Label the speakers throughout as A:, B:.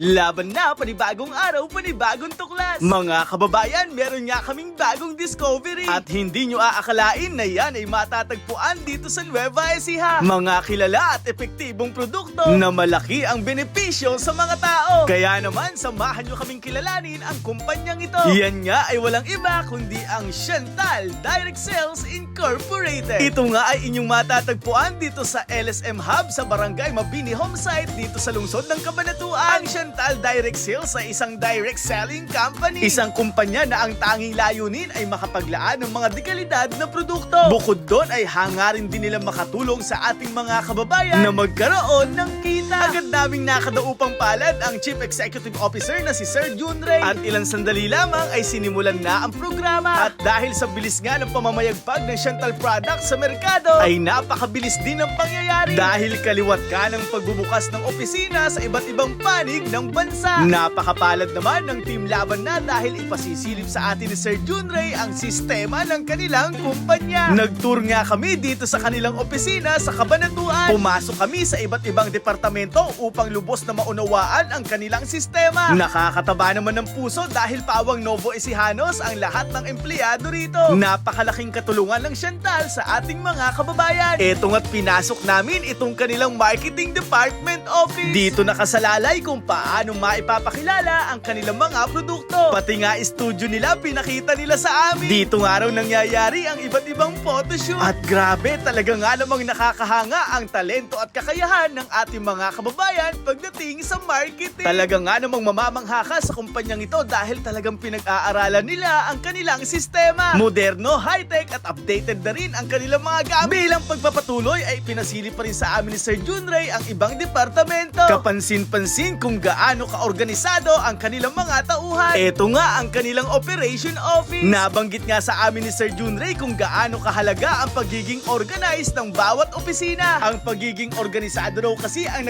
A: Laban na, panibagong araw, panibagong tuklas. Mga kababayan, meron nga kaming bagong discovery. At hindi nyo aakalain na yan ay matatagpuan dito sa Nueva Ecija. Mga kilala at epektibong produkto na malaki ang benepisyo sa mga tao. Kaya naman, samahan nyo kaming kilalanin ang kumpanyang ito. Yan nga ay walang iba kundi ang Chantal Direct Sales Incorporated. Ito nga ay inyong matatagpuan dito sa LSM Hub sa Barangay Mabini Homesite dito sa lungsod ng Cabanatuan. Ang Direct Sales ay isang direct selling company. Isang kumpanya na ang tanging layunin ay makapaglaan ng mga dekalidad na produkto. Bukod doon ay hangarin din nila makatulong sa ating mga kababayan na magkaroon ng kita. Agad naming nakadaupang palad ang Chief Executive Officer na si Sir Jun Ray. At ilang sandali lamang ay sinimulan na ang programa. At dahil sa bilis nga ng pamamayagpag ng Chantal products sa merkado, ay napakabilis din ang pangyayari. Dahil kaliwat ka ng pagbubukas ng opisina sa iba't ibang panig ng bansa. Napakapalad naman ng Team Laban na dahil ipasisilip sa atin ni Sir Jun Ray ang sistema ng kanilang kumpanya. Nag-tour nga kami dito sa kanilang opisina sa Cabanatuan. Pumasok kami sa iba't ibang departamento upang lubos na maunawaan ang kanilang sistema. Nakakataba naman ng puso dahil pawang Novo Ecijanos ang lahat ng empleyado rito. Napakalaking katulungan ng Chantal sa ating mga kababayan. Eto nga't pinasok namin itong kanilang marketing department office. Dito nakasalalay kung paano maipapakilala ang kanilang mga produkto. Pati nga studio nila pinakita nila sa amin. Dito nga raw nangyayari ang iba't ibang photoshoot. At grabe, talaga nga namang nakakahanga ang talento at kakayahan ng ating mga kababayan pagdating sa marketing. Talaga nga namang mamamangha ka sa kumpanyang ito dahil talagang pinag-aaralan nila ang kanilang sistema. Moderno, high-tech at updated na rin ang kanilang mga gamit. Bilang pagpapatuloy ay pinasilip pa rin sa amin ni Sir Junray ang ibang departamento. Kapansin-pansin kung gaano kaorganisado ang kanilang mga tauhan. Ito nga ang kanilang operation office. Nabanggit nga sa amin ni Sir Junray kung gaano kahalaga ang pagiging organized ng bawat opisina. Ang pagiging organisado raw kasi ang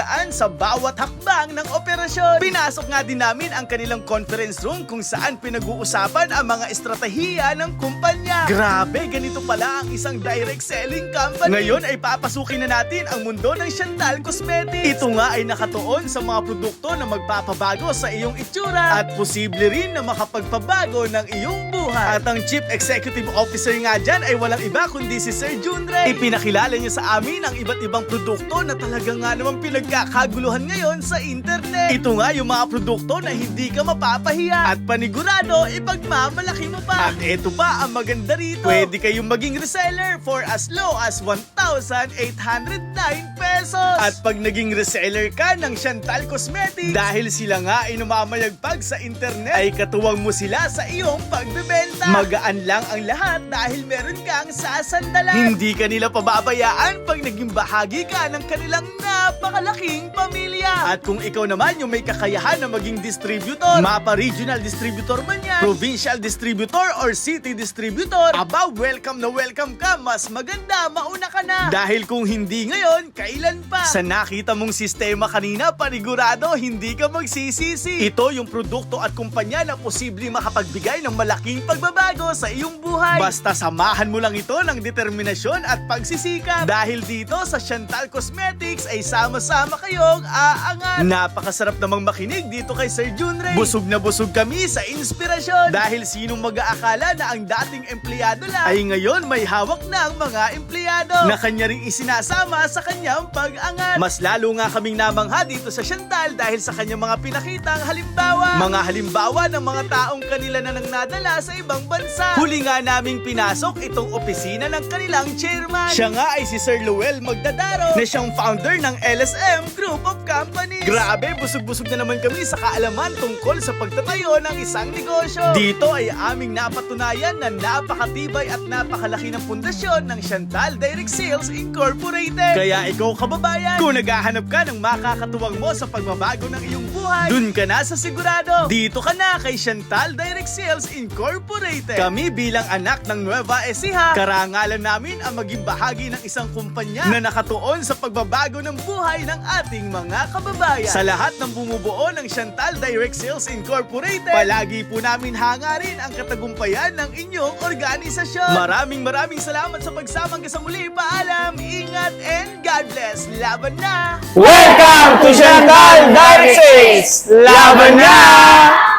A: nagpapagaan sa bawat hakbang ng operasyon. Pinasok nga din namin ang kanilang conference room kung saan pinag-uusapan ang mga estratehiya ng kumpanya. Grabe, ganito pala ang isang direct selling company. Ngayon ay papasukin na natin ang mundo ng Chantal Cosmetics. Ito nga ay nakatuon sa mga produkto na magpapabago sa iyong itsura at posible rin na makapagpabago ng iyong buhay. At ang Chief Executive Officer nga dyan ay walang iba kundi si Sir Junre. Ipinakilala niya sa amin ang iba't ibang produkto na talaga nga naman pinagkakaguluhan ngayon sa internet. Ito nga yung mga produkto na hindi ka mapapahiya at panigurado ipagmamalaki mo pa. At ito pa ang maganda rito. Pwede kayong maging reseller for as low as 1,809 pesos. At pag naging reseller ka ng Chantal Cosmetics, dahil sila nga ay namamayagpag sa internet, ay katuwang mo sila sa iyong pagbebenta. Magaan lang ang lahat dahil meron kang sasandalan. Hindi ka nila pababayaan pag naging bahagi ka ng kanilang napakalaking pamilya. At kung ikaw naman yung may kakayahan na maging distributor, mapa regional distributor man yan, provincial distributor or city distributor, aba welcome na welcome ka, mas maganda, mauna ka na. Dahil kung hindi ngayon, kailan pa? Sa nakita mong sistema kanina, panigurado, hindi ka magsisisi. Ito yung produkto at kumpanya na posible makapagbigay ng malaking pagbabago sa iyong buhay. Basta samahan mo lang ito ng determinasyon at pagsisikap. Dahil dito sa Chantal Cosmetics ay sama-sama kayong aangat. Napakasarap namang makinig dito kay Sir Junray. Busog na busog kami sa inspirasyon. Dahil sinong mag-aakala na ang dating empleyado lang ay ngayon may hawak na ang mga empleyado na kanya ring isinasama sa kanyang pag-angat. Mas lalo nga kaming namangha dito sa Chantal dahil sa kanyang mga pinakitang halimbawa. Mga halimbawa ng mga taong kanila na nang nadala sa ibang bansa. Huli nga naming pinasok itong opisina ng kanilang chairman. Siya nga ay si Sir Luel Magdadaro na siyang founder ng LSM Group of Companies. Grabe, busog-busog na naman kami sa kaalaman tungkol sa pagtatayo ng isang negosyo. Dito ay aming napatunayan na napakatibay at napakalaki ng pundasyon ng Chantal Direct Sales Incorporated. Kaya ikaw kababayan, kung naghahanap ka ng makakatuwang mo sa pagbabago ng iyong buhay, dun ka na sa sigurado. Dito ka na kay Chantal Direct Sales Incorporated. Kami bilang anak ng Nueva Ecija, karangalan namin ang maging bahagi ng isang kumpanya na nakatuon sa pagbabago ng buhay ng ng ating mga kababayan. Sa lahat ng bumubuo ng Chantal Direct Sales Incorporated, palagi po namin hangarin ang katagumpayan ng inyong organisasyon. Maraming maraming salamat sa pagsamang sa muli. Paalam, ingat, and God bless. Laban na!
B: Welcome to Chantal Direct Sales! Laban na!